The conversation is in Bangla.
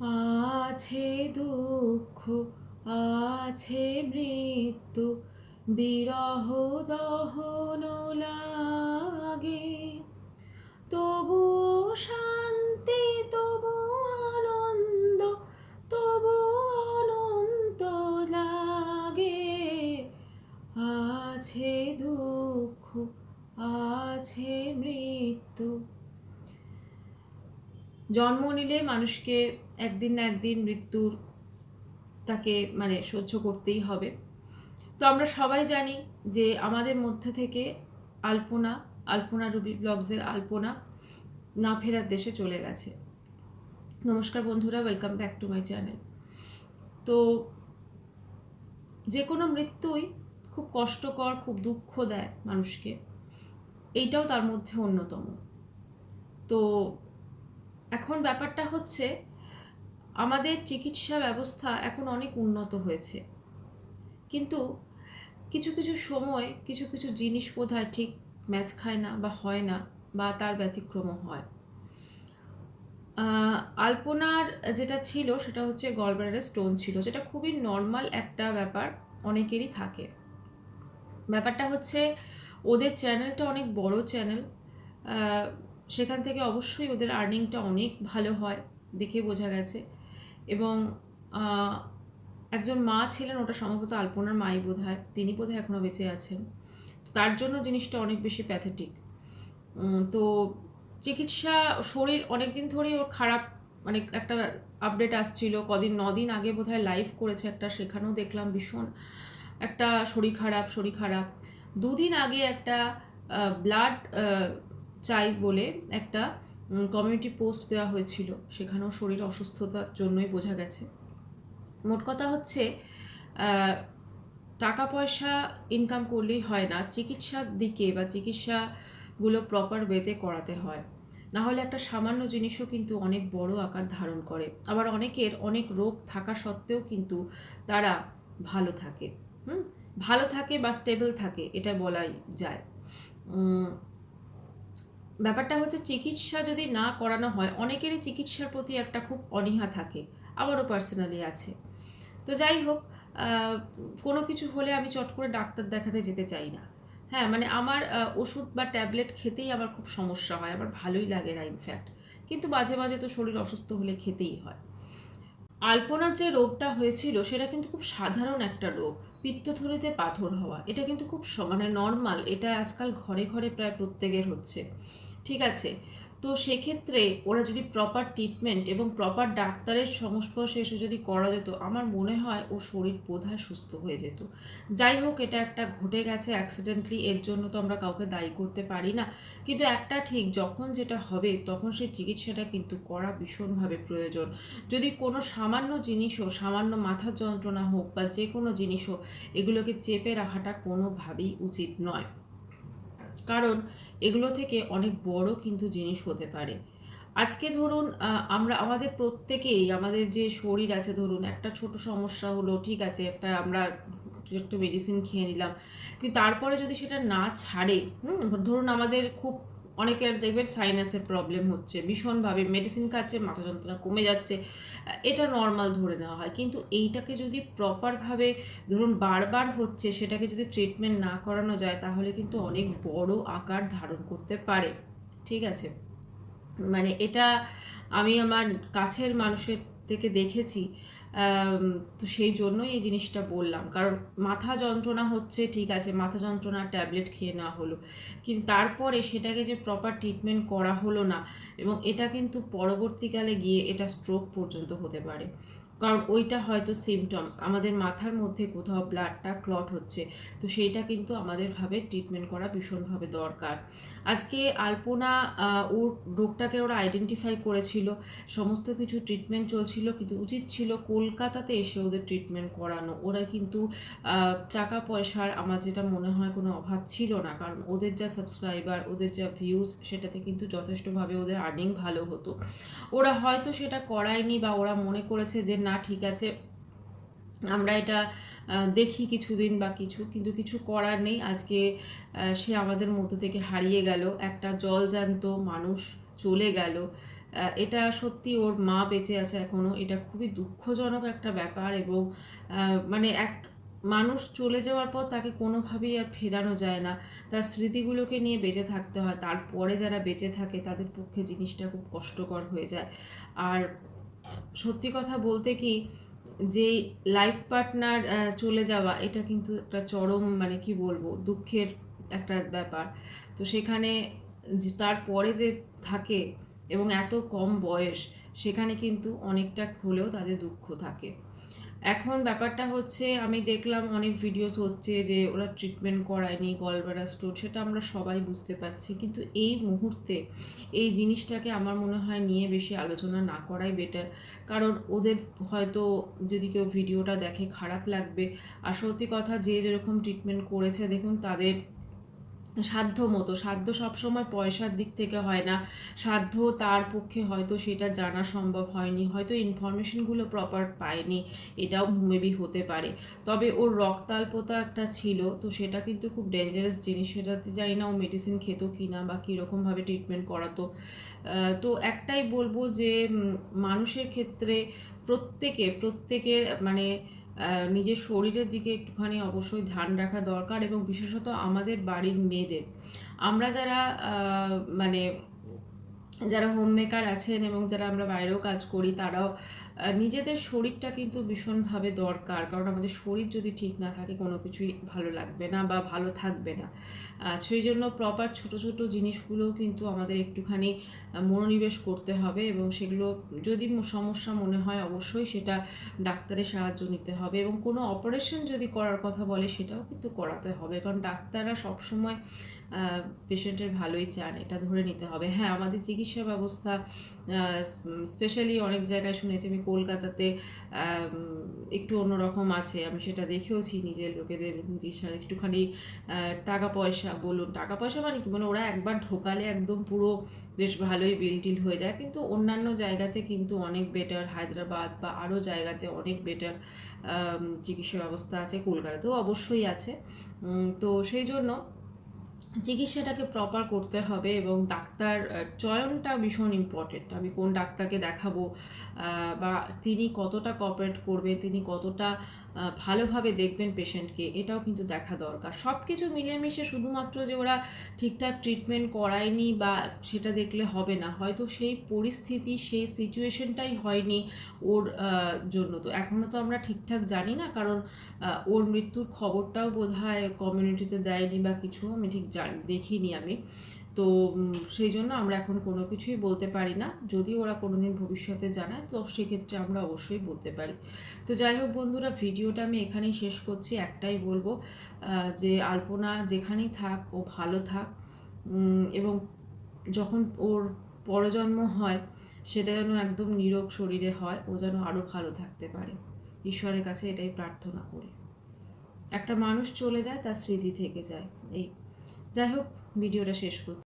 আছে দুঃখ, আছে মৃত্যু, বিরহ দহন লাগে। তবু শান্তি, তবু আনন্দ, তবু অনন্ত লাগে। আছে দুঃখ, আছে মৃত্যু। জন্ম নিলে মানুষকে একদিন না একদিন মৃত্যুর তাকে মানে সহ্য করতেই হবে। তো আমরা সবাই জানি যে আমাদের মধ্যে থেকে আলপনা আলপনা রুবি ব্লগসের আলপনা না ফেরার দেশে চলে গেছে। নমস্কার বন্ধুরা welcome back to my channel তো যে কোনো মৃত্যুই খুব কষ্টকর, খুব দুঃখ দেয় মানুষকে। এইটাও তার মধ্যে অন্যতম। তো এখন ব্যাপারটা হচ্ছে আমাদের চিকিৎসা ব্যবস্থা এখন অনেক উন্নত হয়েছে। কিন্তু কিছু কিছু সময় কিছু কিছু জিনিস বোধহয় ঠিক ম্যাচ খায় না বা হয় না বা তার ব্যতিক্রমও হয়। আলপনার যেটা ছিল সেটা হচ্ছে গলব্লাডারে স্টোন ছিল, যেটা খুবই নর্মাল একটা ব্যাপার, অনেকেরই থাকে। ব্যাপারটা হচ্ছে ওদের চ্যানেলটা অনেক বড় চ্যানেল সেখান থেকে অবশ্যই ওদের আর্নিংটা অনেক ভালো হয়, দেখে বোঝা গেছে। এবং একজন মা ছিলেন, ওটা সম্ভবত আলপনার মাই বোধ হয় তিনি বোধ হয় এখনও বেঁচে আছেন। তার জন্য জিনিসটা অনেক বেশি প্যাথেটিক তো চিকিৎসা, শরীর অনেক দিন ধরেই ওর খারাপ মানে একটা আপডেট আসছিল। কদিন, নদিন আগে বোধ হয় লাইভ করেছে একটা, সেখানেও দেখলাম ভীষণ একটা শরীর খারাপ শরীর খারাপ। দুদিন আগে একটা ব্লাড চাই বলে একটা কমিউনিটি পোস্ট দেওয়া হয়েছিল। সেখানেও শরীর অসুস্থতার জন্যই বোঝা গেছে। মোট কথা হচ্ছে টাকা পয়সা ইনকাম করলেই হয় না। চিকিৎসার দিকে বা চিকিৎসাগুলো প্রপার ওয়েতে করাতে হয়। না হলে একটা সামান্য জিনিসও কিন্তু অনেক বড় আকার ধারণ করে। আবার অনেকের অনেক রোগ থাকা সত্ত্বেও কিন্তু তারা ভালো থাকে। হুম? ভালো থাকে বা স্টেবল থাকে, এটা বলাই যায়। ব্যাপারটা হচ্ছে চিকিৎসা যদি না করানো হয়, অনেকেরই চিকিৎসার প্রতি একটা খুব অনীহা থাকে আমারও পার্সোনালি আছে। তো যাই হোক কোনো কিছু হলে আমি চট করে ডাক্তার দেখাতে যেতে চাই না। হ্যাঁ মানে আমার ওষুধ বা ট্যাবলেট খেতেই আমার খুব সমস্যা হয়, আমার ভালোই লাগে না ইনফ্যাক্ট কিন্তু মাঝে মাঝে তো শরীর অসুস্থ হলে খেতেই হয়। আলপনার যে রোগটা হয়েছিল, সেটা কিন্তু খুব সাধারণ একটা রোগ, পিত্তথলিতে পাথর হওয়া। এটা কিন্তু খুব মানে নর্মাল এটা আজকাল ঘরে ঘরে প্রায় প্রত্যেকের হচ্ছে। ঠিক আছে? তো সেক্ষেত্রে ওরা যদি প্রপার ট্রিটমেন্ট এবং প্রপার ডাক্তারের সংস্পর্শে এসে যদি করা যেত, আমার মনে হয় ও শরীর বোধহয় সুস্থ হয়ে যেত। যাই হোক, এটা একটা ঘটে গেছে অ্যাক্সিডেন্টলি এর জন্য তো আমরা কাউকে দায়ী করতে পারি না। কিন্তু একটা ঠিক, যখন যেটা হবে, তখন সেই চিকিৎসাটা কিন্তু করা ভীষণভাবে প্রয়োজন। যদি কোনো সামান্য জিনিসও, সামান্য মাথার যন্ত্রণা হোক বা যে কোনো জিনিস হোক এগুলোকে চেপে রাখাটা কোনোভাবেই উচিত নয়। কারণ এগুলো থেকে অনেক বড় কিন্তু জিনিস হতে পারে। আজকে ধরুন আমরা, আমাদের প্রত্যেকেই, আমাদের যে শরীর আছে, ধরুন একটা ছোট সমস্যা হলো, ঠিক আছে, একটা আমরা একটু মেডিসিন খেয়ে নিলাম, কিন্তু তারপরে যদি সেটা না ছাড়ে, হুম, ধরুন আমাদের খুব অনেকের দেখবেন সাইনাসের প্রবলেম হচ্ছে, ভীষণভাবে মেডিসিন খাচ্ছে, মাথা যন্ত্রণা কমে যাচ্ছে এটা নর্মাল ধরে নেওয়া হয়। কিন্তু এইটাকে যদি প্রপারভাবে ধরুন বারবার হচ্ছে, সেটাকে যদি ট্রিটমেন্ট না করানো যায়, তাহলে কিন্তু অনেক বড় আকার ধারণ করতে পারে। ঠিক আছে? মানে এটা আমি আমার কাছের মানুষের থেকে দেখেছি। তো সেই জন্যই এই জিনিসটা বললাম। কারণ মাথা যন্ত্রণা হচ্ছে, ঠিক আছে, মাথা যন্ত্রণার ট্যাবলেট খেয়ে নেওয়া হলো। কিন্তু তারপরে সেটাকে যে প্রপার ট্রিটমেন্ট করা হলো না, এবং এটা কিন্তু পরবর্তীকালে গিয়ে এটা স্ট্রোক পর্যন্ত হতে পারে। কারণ ওইটা হয়তো সিমটমস আমাদের মাথার মধ্যে কোথাও ব্লাডটা ক্লট হচ্ছে, তো সেইটা কিন্তু আমাদের ভাবে ট্রিটমেন্ট করা ভীষণভাবে দরকার। আজকে আলপনা ওর রোগটাকে ওরা আইডেন্টিফাই করেছিল, সমস্ত কিছু ট্রিটমেন্ট চলছিল, কিন্তু উচিত ছিল কলকাতাতে এসে ওদের ট্রিটমেন্ট করানো। ওরা কিন্তু টাকা পয়সার আমার যেটা মনে হয় কোনো অভাব ছিল না, কারণ ওদের যা সাবস্ক্রাইবার ওদের যা ভিউজ সেটাতে কিন্তু যথেষ্টভাবে ওদের আর্নিং ভালো হতো। ওরা হয়তো সেটা করায়নি বা ওরা মনে করেছে যে না, ঠিক আছে। আমরা এটা দেখি কিছুদিন বা কিছু, কিন্তু কিছু করার নেই। আজকে সে আমাদের মধ্যে থেকে হারিয়ে গেল, একটা জলজান্ত মানুষ চলে গেল। এটা সত্যি ওর মা বেঁচে আছে এখনও এটা খুবই দুঃখজনক একটা ব্যাপার এবং মানে এক মানুষ চলে যাওয়ার পর তাকে কোনোভাবেই আর ফেরানো যায় না। তার স্মৃতিগুলোকে নিয়ে বেঁচে থাকতে হয়। তারপরে যারা বেঁচে থাকে, তাদের পক্ষে জিনিসটা খুব কষ্টকর হয়ে যায়। আর সত্যি কথা বলতে কি যে লাইফ পার্টনার চলে যাওয়া, এটা কিন্তু একটা চরম মানে কি বলব, দুঃখের একটা ব্যাপার। তো সেখানে তারপরে যে থাকে এবং এত কম বয়স, সেখানে কিন্তু অনেকটা হলেও তাদের দুঃখ থাকে। এখন ব্যাপারটা হচ্ছে, আমি দেখলাম অনেক ভিডিওস হচ্ছে যে ওরা ট্রিটমেন্ট করায়নি গলব্লাডার স্টোর সেটা আমরা সবাই বুঝতে পারছি। কিন্তু এই মুহূর্তে এই জিনিসটাকে আমার মনে হয় নিয়ে বেশি আলোচনা না করাই বেটার কারণ ওদের হয়তো যদি কেউ ভিডিওটা দেখে খারাপ লাগবে। আর সত্যি কথা যে যেরকম ট্রিটমেন্ট করেছে, দেখুন তাদের সাধ্য মতো, সাধ্য সবসময় পয়সার দিক থেকে হয় না। সাধ্য তার পক্ষে হয়তো সেটা জানা সম্ভব হয়নি, হয়তো ইনফরমেশনগুলো প্রপার পায়নি, এটাও মেবি হতে পারে। তবে ওর রক্তাল্পতা একটা ছিল, তো সেটা কিন্তু খুব ডেঞ্জারাস জিনিস। সেটাতে জানি না ও মেডিসিন খেত কি না বা কীরকমভাবে ট্রিটমেন্ট করাতো। তো একটাই বলব যে মানুষের ক্ষেত্রে প্রত্যেকে, প্রত্যেকের মানে নিজের শরীরের দিকে একটুখানি অবশ্যই ধ্যান রাখা দরকার এবং বিশেষত আমাদের বাড়ির মেয়েদের। আমরা যারা মানে যারা হোম মেকার আছেন এবং যারা আমরা বাইরেও কাজ করি, তারাও নিজেদের শরীরটা কিন্তু ভীষণভাবে দরকার। কারণ আমাদের শরীর যদি ঠিক না থাকে, কোনো কিছুই ভালো লাগবে না বা ভালো থাকবে না। সেই জন্য প্রপার ছোট ছোট জিনিসগুলোও কিন্তু আমাদের একটুখানি মনোনিবেশ করতে হবে এবং সেগুলো যদি সমস্যা মনে হয়, অবশ্যই সেটা ডাক্তারের সাহায্য নিতে হবে এবং কোনো অপারেশন যদি করার কথা বলে, সেটাও কিন্তু করাতে হবে। কারণ ডাক্তাররা সবসময় পেশেন্টের ভালোই চান, এটা ধরে নিতে হবে। হ্যাঁ আমাদের চিকিৎসা ব্যবস্থা স্পেশালি অনেক জায়গায় শুনেছি, আমি কলকাতাতে একটু অন্যরকম আছে। আমি সেটা দেখেওছি নিজের লোকেদের সা- একটুখানি টাকা পয়সা বলুন। টাকা পয়সা মানে কি? মানে ওরা একবার ঢোকালে একদম পুরো বেশ ভালোই বিল টিল হয়ে যায়। কিন্তু অন্যান্য জায়গাতে কিন্তু অনেক বেটার হায়দ্রাবাদ বা আরও জায়গাতে অনেক বেটার চিকিৎসা ব্যবস্থা আছে, কলকাতাতেও অবশ্যই আছে। তো সেই জন্য চিকিৎসাটাকে প্রপার করতে হবে এবং ডাক্তার চয়নটা ভীষণ ইম্পর্টেন্ট আমি কোন ডাক্তারকে দেখাবো বা তিনি কতটা কপারেট করবে, তিনি কতটা ভালোভাবে দেখবেন পেশেন্টকে, এটাও কিন্তু দেখা দরকার। সব কিছু মিলেমিশে শুধুমাত্র যে ওরা ঠিকঠাক ট্রিটমেন্ট করায়নি বা সেটা দেখলে হবে না, হয়তো সেই পরিস্থিতি, সেই সিচুয়েশনটাই হয়নি ওর জন্য। তো এখনও তো আমরা ঠিকঠাক জানি না, কারণ ওর মৃত্যুর খবরটাও বোধ হয় কমিউনিটিতে দেয়নি বা কিছু, আমি ঠিক দেখিনি আমি। তো সেই জন্য আমরা এখন কোনো কিছুই বলতে পারি না। যদি ওরা কোনোদিন ভবিষ্যতে জানায়, তো সেক্ষেত্রে আমরা অবশ্যই বলতে পারি। তো যাই হোক বন্ধুরা, ভিডিওটা আমি এখানেই শেষ করছি। একটাই বলব যে আলপনা যেখানেই থাক, ও ভালো থাক। এবং যখন ওর পরজন্ম হয়, সেটা যেন একদম নিরোগ শরীরে হয়, ও যেন আরও ভালো থাকতে পারে। ঈশ্বরের কাছে এটাই প্রার্থনা করি। একটা মানুষ চলে যায়, তার স্মৃতি থেকে যায়। এই। যাই হোক, ভিডিওটা শেষ করছি।